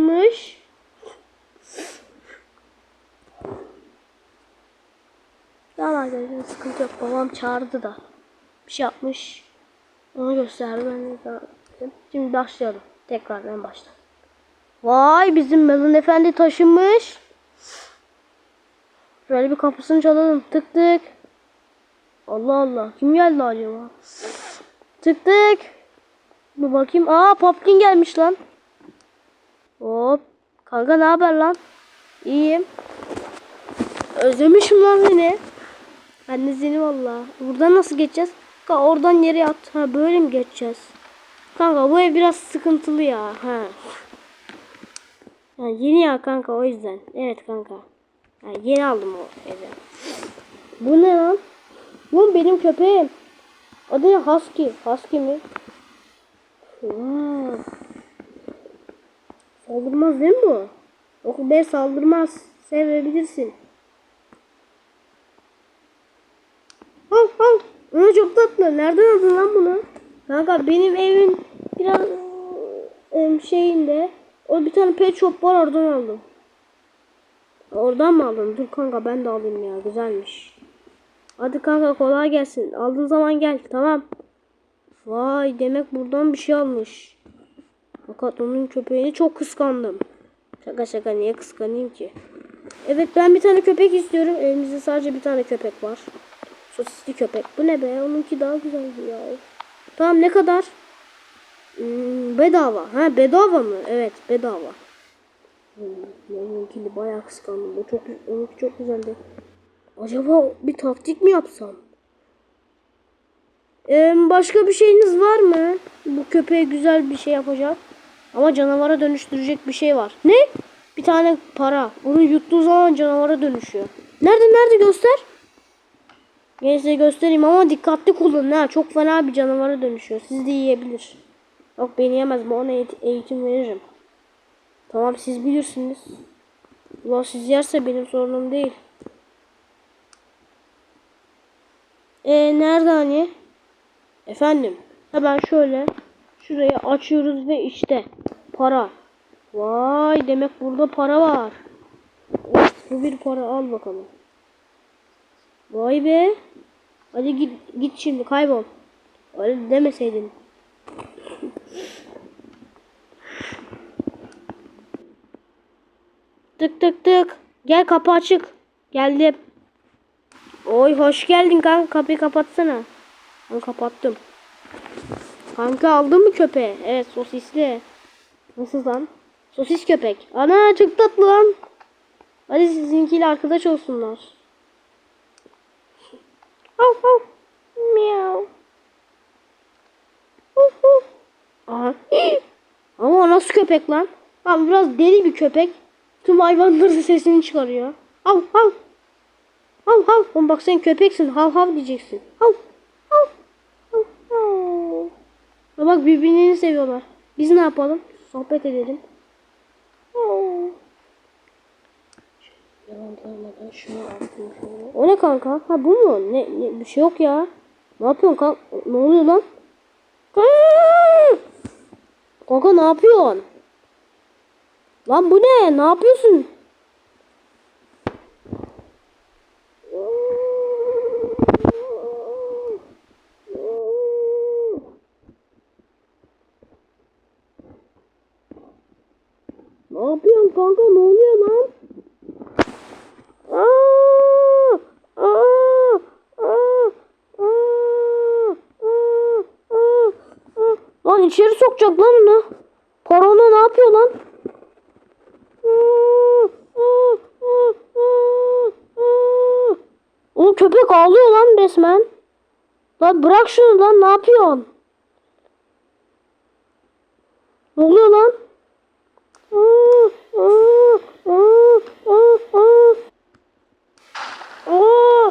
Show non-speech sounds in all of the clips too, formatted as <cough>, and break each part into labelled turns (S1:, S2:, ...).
S1: Mış. Tamam arkadaşlar sıkıntı yok. Babam çağırdı da. Bir şey yapmış. Onu gösterdi. Ben de daha- Şimdi başlayalım. Tekrar en baştan. Vay bizim Melon Efendi taşınmış. Şöyle bir kapısını çalalım. Tık tık. Allah Allah. Kim geldi acaba? Tık tık. Bir bakayım. Aa Popkin gelmiş lan. Hop. Kanka ne haber lan? İyiyim. Özlemişim lan seni. Ben de seni valla. Buradan nasıl geçeceğiz? Kanka oradan yere at. Ha böyle mi geçeceğiz? Kanka bu ev biraz sıkıntılı ya. Ha. Ha, yeni ya kanka o yüzden. Evet kanka. Ha, yeni aldım o evi. Bu ne lan? Bu benim köpeğim. Adı ne? Husky. Husky mi? Hmm. Saldırmaz değil mi bu? Yok be saldırmaz. Sevebilirsin. Al al. Aa, çok tatlı. Nereden aldın lan bunu? Kanka benim evin biraz em, şeyinde o bir tane pet shop var oradan aldım. Oradan mı aldın? Dur kanka ben de alayım ya. Güzelmiş. Hadi kanka kolay gelsin. Aldığın zaman gel. Tamam. Vay demek buradan bir şey almış. Fakat onun köpeğini çok kıskandım. Şaka şaka niye kıskanayım ki? Evet ben bir tane köpek istiyorum. Elimizde sadece bir tane köpek var. Sosisli köpek. Bu ne be? Onunki daha güzeldi ya. Tamam ne kadar? Hmm, bedava. Ha bedava mı? Evet bedava. Hmm, onunkini bayağı kıskandım. O çok, onunki çok güzeldi. Acaba bir taktik mi yapsam? Ee, başka bir şeyiniz var mı? Bu köpeğe güzel bir şey yapacak. Ama canavara dönüştürecek bir şey var. Ne? Bir tane para. Onu yuttuğu zaman canavara dönüşüyor. Nerede nerede göster. Gel size göstereyim ama dikkatli kullanın ha. Çok fena bir canavara dönüşüyor. Siz de yiyebilir. Yok beni yemez. Ben ona eğit- eğitim veririm. Tamam siz bilirsiniz. Ulan siz yerse benim sorunum değil. E nerede hani? Efendim. Hemen şöyle. Şurayı açıyoruz ve işte para. Vay demek burada para var. Evet, bu bir para al bakalım. Vay be. Hadi git git şimdi kaybol. Öyle demeseydin. Tık tık tık. Gel kapı açık. Geldim. Oy hoş geldin kanka kapıyı kapatsana. Ben kapattım. Kanka aldın mı köpeği? Evet sosisli. Nasıl lan? Sosis köpek. Ana çok tatlı lan. Hadi sizinkiyle arkadaş olsunlar. Of of. Miau. Of of. Aha. <gasps> Ama nasıl köpek lan? Abi biraz deli bir köpek. Tüm hayvanların sesini çıkarıyor. Hav hav. Hav hav. Oğlum bak sen köpeksin. Hav hav diyeceksin. Hav hav. Hav hav. Bak birbirini seviyorlar. Biz ne yapalım? Sohbet edelim. Yalan görmeden şunu attım şöyle. O ne kanka? Ha bu mu? Ne, ne bir şey yok ya. Ne yapıyorsun kanka? Ne oluyor lan? Kanka ne yapıyorsun? Lan bu ne? Ne yapıyorsun? Ne yapıyorsun kanka? Ne oluyor lan? Aa! Aa! Aa! Aa! Aa! Aa! Lan içeri sokacak lan onu. Korona ne yapıyor lan? Oğlum köpek ağlıyor lan resmen. Lan bırak şunu lan ne yapıyorsun? Ne oluyor lan? Aa!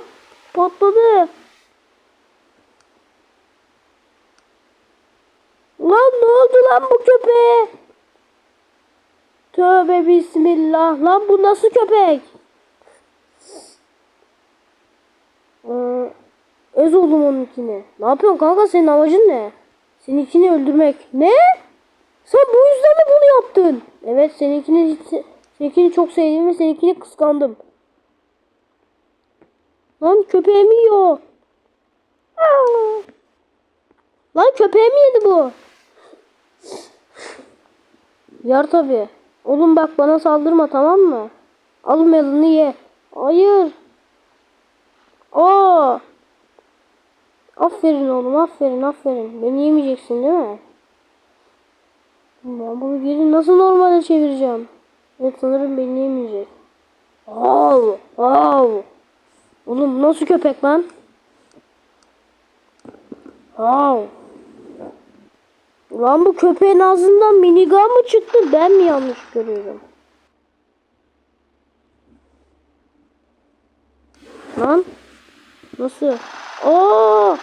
S1: Patladı. Lan ne oldu lan bu köpeğe? Tövbe bismillah. Lan bu nasıl köpek? Ee, öz oğlum onunkini. Ne yapıyorsun kanka senin amacın ne? Seninkini öldürmek. Ne? Sen bu yüzden mi bunu yaptın? Evet seninkini, seninkini çok sevdim ve seninkini kıskandım. Lan köpeğimi yiyor. Aa! Lan köpeğimi yedi bu. Yar tabi. Oğlum bak bana saldırma tamam mı? Al melonu ye. Hayır. Aa. Aferin oğlum aferin aferin. Beni yemeyeceksin değil mi? Ben bunu geri nasıl normale çevireceğim? Evet sanırım beni yemeyecek. Av, av. Oğlum nasıl köpek lan? Av. Ulan bu köpeğin ağzından minigun mı çıktı? Ben mi yanlış görüyorum? Lan. Nasıl? Oo!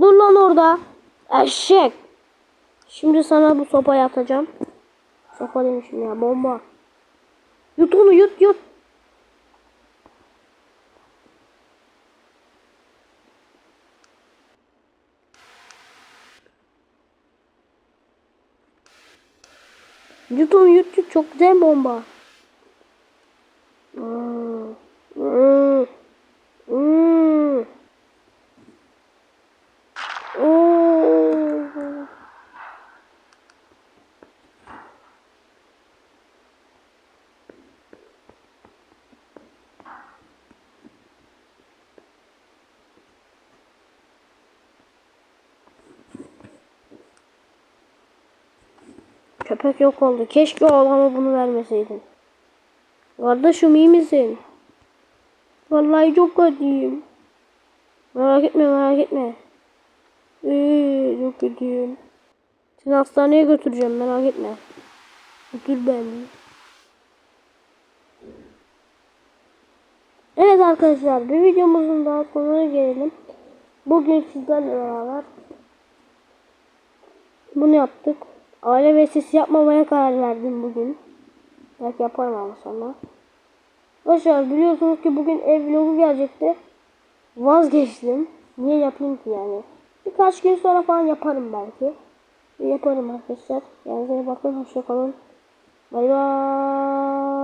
S1: Dur lan orada. Eşek. Şimdi sana bu sopayı atacağım. Sopa demişim ya bomba. Yut onu yut yut. Yut onu yut yut çok güzel bomba. Hmm. Hmm. Hmm. Oo. Köpek yok oldu. Keşke o adama bunu vermeseydin. Kardeşim iyi misin? Vallahi çok kötüyüm. Merak etme merak etme. Ee, çok kötüyüm. Seni hastaneye götüreceğim merak etme. Götür beni. Evet arkadaşlar bir videomuzun daha sonuna gelelim. Bugün sizlerle beraber bunu yaptık. Aile ve ses yapmamaya karar verdim bugün. Belki yaparım ama sonra. Arkadaşlar biliyorsunuz ki bugün ev vlogu gelecekti. Vazgeçtim. Niye yapayım ki yani? Birkaç gün sonra falan yaparım belki. Yaparım arkadaşlar. Kendinize bakın. Hoşçakalın. Bay bay.